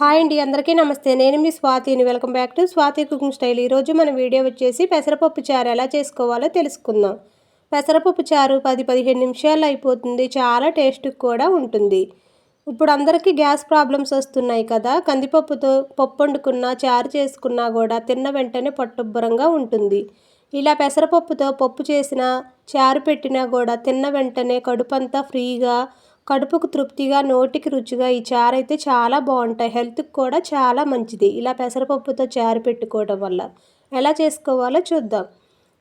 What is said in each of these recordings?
Hi అండి అందరికీ నమస్తే. నేను మీ స్వాతిని welcome back to Swathi cooking style. ఈరోజు మన వీడియో వచ్చేసి పెసరపప్పు చారు ఎలా చేసుకోవాలో తెలుసుకుందాం. పెసరపప్పు చారు పది పదిహేను నిమిషాలు అయిపోతుంది. చాలా టేస్ట్ కూడా ఉంటుంది. ఇప్పుడు అందరికీ గ్యాస్ ప్రాబ్లమ్స్ వస్తున్నాయి కదా. కందిపప్పుతో పప్పు వండుకున్నా చారు చేసుకున్నా కూడా తిన్న వెంటనే పట్టుబ్బరంగా ఉంటుంది. ఇలా పెసరపప్పుతో పప్పు చేసినా చారు పెట్టినా కూడా తిన్న వెంటనే కడుపంతా ఫ్రీగా కడుపుకు తృప్తిగా నోటికి రుచిగా ఈ చారు అయితే చాలా బాగుంటాయి. హెల్త్కి కూడా చాలా మంచిది. ఇలా పెసరపప్పుతో చారు పెట్టుకోవడం వల్ల. ఎలా చేసుకోవాలో చూద్దాం.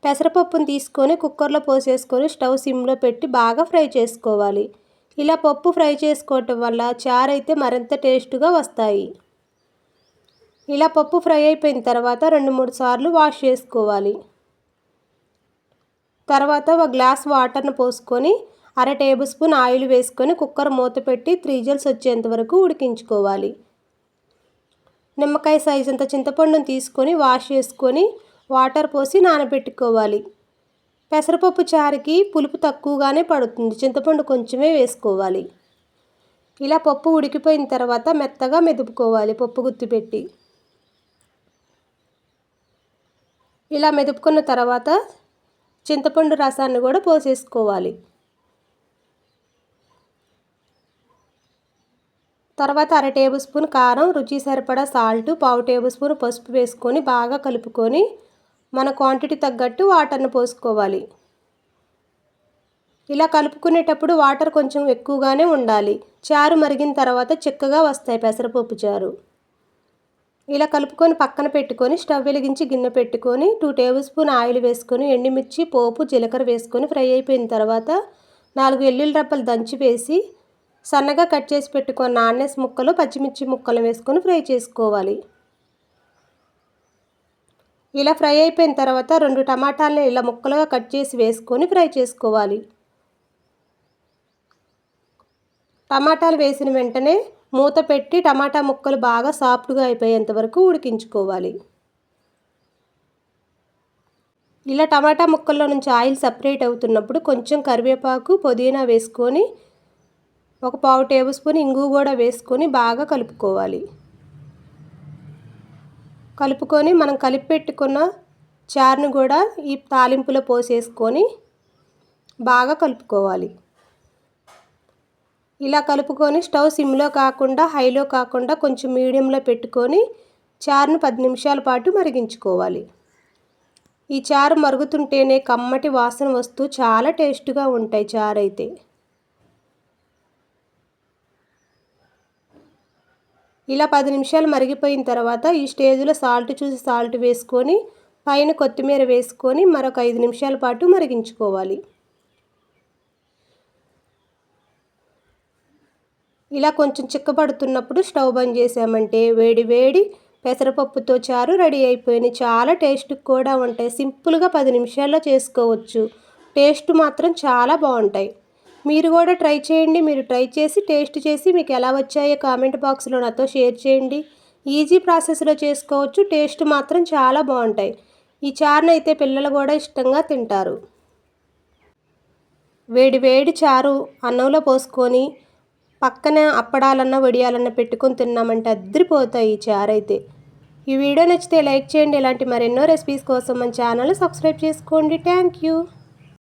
పెసరపప్పును తీసుకొని కుక్కర్లో పోసేసుకొని స్టవ్ సిమ్లో పెట్టి బాగా ఫ్రై చేసుకోవాలి. ఇలా పప్పు ఫ్రై చేసుకోవటం వల్ల చారు అయితే మరింత టేస్ట్గా వస్తాయి. ఇలా పప్పు ఫ్రై అయిపోయిన తర్వాత రెండు మూడు సార్లు వాష్ చేసుకోవాలి. తర్వాత ఒక గ్లాస్ వాటర్ను పోసుకొని అర టేబుల్ స్పూన్ ఆయిల్ వేసుకొని కుక్కర్ మూత పెట్టి త్రీ జల్స్ వచ్చేంత వరకు ఉడికించుకోవాలి. నిమ్మకాయ సైజ్ అంత చింతపండును తీసుకొని వాష్ చేసుకొని వాటర్ పోసి నానబెట్టుకోవాలి. పెసరపప్పు చారుకి పులుపు తక్కువగానే పడుతుంది. చింతపండు కొంచెమే వేసుకోవాలి. ఇలా పప్పు ఉడికిపోయిన తర్వాత మెత్తగా మెదుపుకోవాలి పప్పు గుత్తి పెట్టి. ఇలా మెదుపుకున్న తర్వాత చింతపండు రసాన్ని కూడా పోసేసుకోవాలి. తర్వాత అర టేబుల్ స్పూన్ కారం రుచి సరిపడా సాల్ట్ పావు టేబుల్ స్పూన్ పసుపు వేసుకొని బాగా కలుపుకొని మన క్వాంటిటీ తగ్గట్టు వాటర్ను పోసుకోవాలి. ఇలా కలుపుకునేటప్పుడు వాటర్ కొంచెం ఎక్కువగానే ఉండాలి. చారు మరిగిన తర్వాత చిక్కగా వస్తాయి పెసరపప్పు చారు. ఇలా కలుపుకొని పక్కన పెట్టుకొని స్టవ్ వెలిగించి గిన్నె పెట్టుకొని టూ టేబుల్ స్పూన్ ఆయిల్ వేసుకొని ఎండుమిర్చి పోపు జీలకర్ర వేసుకొని ఫ్రై అయిపోయిన తర్వాత నాలుగు ఎల్లుల్లి రప్పలు దంచి వేసి సన్నగా కట్ చేసి పెట్టుకున్న ఆనియన్స్ ముక్కలు పచ్చిమిర్చి ముక్కలు వేసుకొని ఫ్రై చేసుకోవాలి. ఇలా ఫ్రై అయిపోయిన తర్వాత రెండు టమాటాలని ఇలా ముక్కలుగా కట్ చేసి వేసుకొని ఫ్రై చేసుకోవాలి. టమాటాలు వేసిన వెంటనే మూత పెట్టి టమాటా ముక్కలు బాగా సాఫ్ట్గా అయిపోయేంత వరకు ఉడికించుకోవాలి. ఇలా టమాటా ముక్కల్లో నుంచి ఆయిల్ సపరేట్ అవుతున్నప్పుడు కొంచెం కరివేపాకు పుదీనా వేసుకొని ఒక పావు టేబుల్ స్పూన్ ఇంగు కూడా వేసుకొని బాగా కలుపుకోవాలి. కలుపుకొని మనం కలిపి పెట్టుకున్న చారును కూడా ఈ తాలింపులో పోసేసుకొని బాగా కలుపుకోవాలి. ఇలా కలుపుకొని స్టవ్ సిమ్లో కాకుండా హైలో కాకుండా కొంచెం మీడియంలో పెట్టుకొని చారును పది నిమిషాల పాటు మరిగించుకోవాలి. ఈ చారు మరుగుతుంటేనే కమ్మటి వాసన వస్తూ చాలా టేస్ట్గా ఉంటాయి చారు అయితే ఇలా పది నిమిషాలు మరిగిపోయిన తర్వాత ఈ స్టేజ్లో సాల్ట్ చూసి సాల్ట్ వేసుకొని పైన కొత్తిమీర వేసుకొని మరొక ఐదు నిమిషాల పాటు మరిగించుకోవాలి. ఇలా కొంచెం చిక్కబడుతున్నప్పుడు స్టవ్ బంద్ చేసామంటే వేడి వేడి పెసరపప్పుతో చారు రెడీ అయిపోయింది. చాలా టేస్ట్ కూడా ఉంటాయి. సింపుల్గా పది నిమిషాల్లో చేసుకోవచ్చు. టేస్ట్ మాత్రం చాలా బాగుంటాయి. మీరు కూడా ట్రై చేయండి మీరు ట్రై చేసి టేస్ట్ చేసి మీకు ఎలా వచ్చాయో కామెంట్ బాక్స్లో నాతో షేర్ చేయండి. ఈజీ ప్రాసెస్లో చేసుకోవచ్చు టేస్ట్ మాత్రం చాలా బాగుంటాయి. ఈ చారును అయితే పిల్లలు కూడా ఇష్టంగా తింటారు. వేడి వేడి చారు అన్నంలో పోసుకొని పక్కన అప్పడాలన్నా వడియాలన్నా పెట్టుకొని తిన్నామంటే అద్దరిపోతాయి ఈ చారు అయితే ఈ వీడియో నచ్చితే లైక్ చేయండి ఇలాంటి మరెన్నో రెసిపీస్ కోసం మన ఛానల్ సబ్స్క్రైబ్ చేసుకోండి. Thank you.